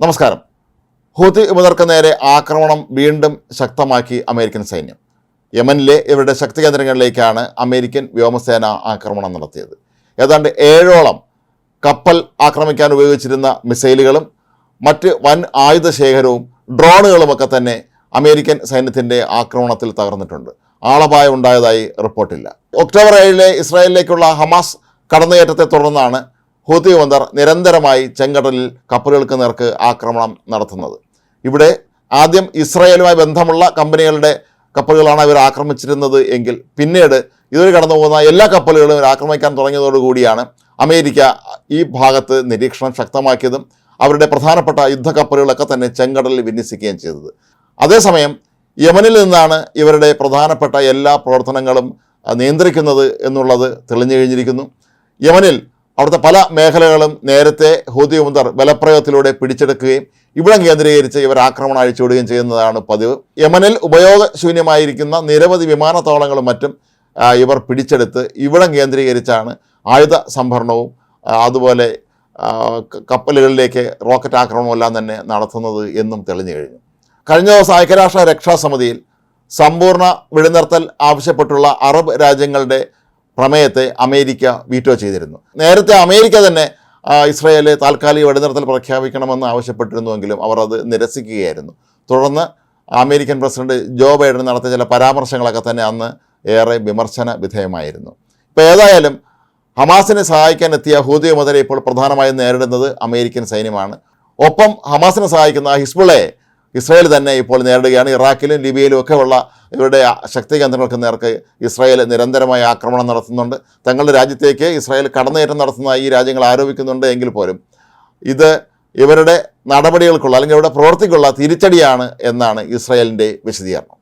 നമസ്കാരം. ഹൂത്തി വിമതർക്ക് നേരെ ആക്രമണം വീണ്ടും ശക്തമാക്കി അമേരിക്കൻ സൈന്യം. യമനിലെ ഇവരുടെ ശക്തി കേന്ദ്രങ്ങളിലേക്കാണ് അമേരിക്കൻ വ്യോമസേന ആക്രമണം നടത്തിയത്. ഏതാണ്ട് ഏഴോളം കപ്പൽ ആക്രമിക്കാൻ ഉപയോഗിച്ചിരുന്ന മിസൈലുകളും മറ്റ് വൻ ആയുധ ശേഖരവും ഡ്രോണുകളുമൊക്കെ തന്നെ അമേരിക്കൻ സൈന്യത്തിന്റെ ആക്രമണത്തിൽ തകർന്നിട്ടുണ്ട്. ആളപായം ഉണ്ടായതായി റിപ്പോർട്ടില്ല. ഒക്ടോബർ ഏഴിലെ ഇസ്രായേലിലേക്കുള്ള ഹമാസ് കടന്നുകയറ്റത്തെ തുടർന്നാണ് ഹൂതി വിമതർ നിരന്തരമായി ചെങ്കടലിൽ കപ്പലുകൾക്ക് നേർക്ക് ആക്രമണം നടത്തുന്നത്. ഇവിടെ ആദ്യം ഇസ്രായേലുമായി ബന്ധമുള്ള കമ്പനികളുടെ കപ്പലുകളാണ് ഇവർ ആക്രമിച്ചിരുന്നത് എങ്കിൽ പിന്നീട് ഇതുവരെ കടന്നു പോകുന്ന എല്ലാ കപ്പലുകളും ഇവർ ആക്രമിക്കാൻ തുടങ്ങിയതോടുകൂടിയാണ് അമേരിക്ക ഈ ഭാഗത്ത് നിരീക്ഷണം ശക്തമാക്കിയതും അവരുടെ പ്രധാനപ്പെട്ട യുദ്ധക്കപ്പലുകളൊക്കെ തന്നെ ചെങ്കടലിൽ വിന്യസിക്കുകയും ചെയ്തത്. അതേസമയം യമനിൽ നിന്നാണ് ഇവരുടെ പ്രധാനപ്പെട്ട എല്ലാ പ്രവർത്തനങ്ങളും നിയന്ത്രിക്കുന്നത് എന്നുള്ളത് തെളിഞ്ഞു കഴിഞ്ഞിരിക്കുന്നു. യമനിൽ അവിടുത്തെ പല മേഖലകളും നേരത്തെ ഹൂതി മുന്തർ ബലപ്രയോഗത്തിലൂടെ പിടിച്ചെടുക്കുകയും ഇവിടം കേന്ദ്രീകരിച്ച് ഇവർ ആക്രമണം അഴിച്ചുവിടുകയും ചെയ്യുന്നതാണ് പതിവ്. യമനിൽ ഉപയോഗശൂന്യമായിരിക്കുന്ന നിരവധി വിമാനത്താവളങ്ങളും മറ്റും ഇവർ പിടിച്ചെടുത്ത് ഇവിടം കേന്ദ്രീകരിച്ചാണ് ആയുധ സംഭരണവും അതുപോലെ കപ്പലുകളിലേക്ക് റോക്കറ്റ് ആക്രമണവും എല്ലാം തന്നെ നടത്തുന്നത് എന്നും തെളിഞ്ഞു കഴിഞ്ഞു. കഴിഞ്ഞ ദിവസം ഐക്യരാഷ്ട്ര രക്ഷാസമിതിയിൽ സമ്പൂർണ വെടിനിർത്തൽ ആവശ്യപ്പെട്ടുള്ള അറബ് രാജ്യങ്ങളുടെ പ്രമേയത്തെ അമേരിക്ക വീറ്റോ ചെയ്തിരുന്നു. നേരത്തെ അമേരിക്ക തന്നെ ഇസ്രയേലെ താൽക്കാലിക വെടിനിർത്തൽ പ്രഖ്യാപിക്കണമെന്ന് ആവശ്യപ്പെട്ടിരുന്നുവെങ്കിലും അവർ അത് നിരസിക്കുകയായിരുന്നു. തുടർന്ന് അമേരിക്കൻ പ്രസിഡന്റ് ജോ ബൈഡൻ നടത്തിയ ചില പരാമർശങ്ങളൊക്കെ തന്നെ അന്ന് ഏറെ വിമർശന വിധേയമായിരുന്നു. ഇപ്പോൾ ഏതായാലും ഹമാസിനെ സഹായിക്കാൻ എത്തിയ ഹൂതി മുതലെ ഇപ്പോൾ പ്രധാനമായും നേരിടുന്നത് അമേരിക്കൻ സൈന്യമാണ്. ഒപ്പം ഹമാസിനെ സഹായിക്കുന്ന ഹിസ്ബുളയെ ഇസ്രായേൽ തന്നെ ഇപ്പോൾ നേരിടുകയാണ്. ഇറാഖിലും ലിബിയയിലും ഒക്കെ ഉള്ള ഇവരുടെ ശക്തി കേന്ദ്രങ്ങൾക്ക് നേർക്ക് ഇസ്രായേൽ നിരന്തരമായ ആക്രമണം നടത്തുന്നുണ്ട്. തങ്ങളുടെ രാജ്യത്തേക്ക് ഇസ്രായേൽ കടന്നേറ്റം നടത്തുന്ന ഈ രാജ്യങ്ങൾ ആരോപിക്കുന്നുണ്ട് എങ്കിൽ പോലും ഇത് ഇവരുടെ നടപടികൾക്കുള്ള അല്ലെങ്കിൽ ഇവരുടെ പ്രവൃത്തിക്കുള്ള തിരിച്ചടിയാണ് എന്നാണ് ഇസ്രായേലിന്റെ വിശദീകരണം.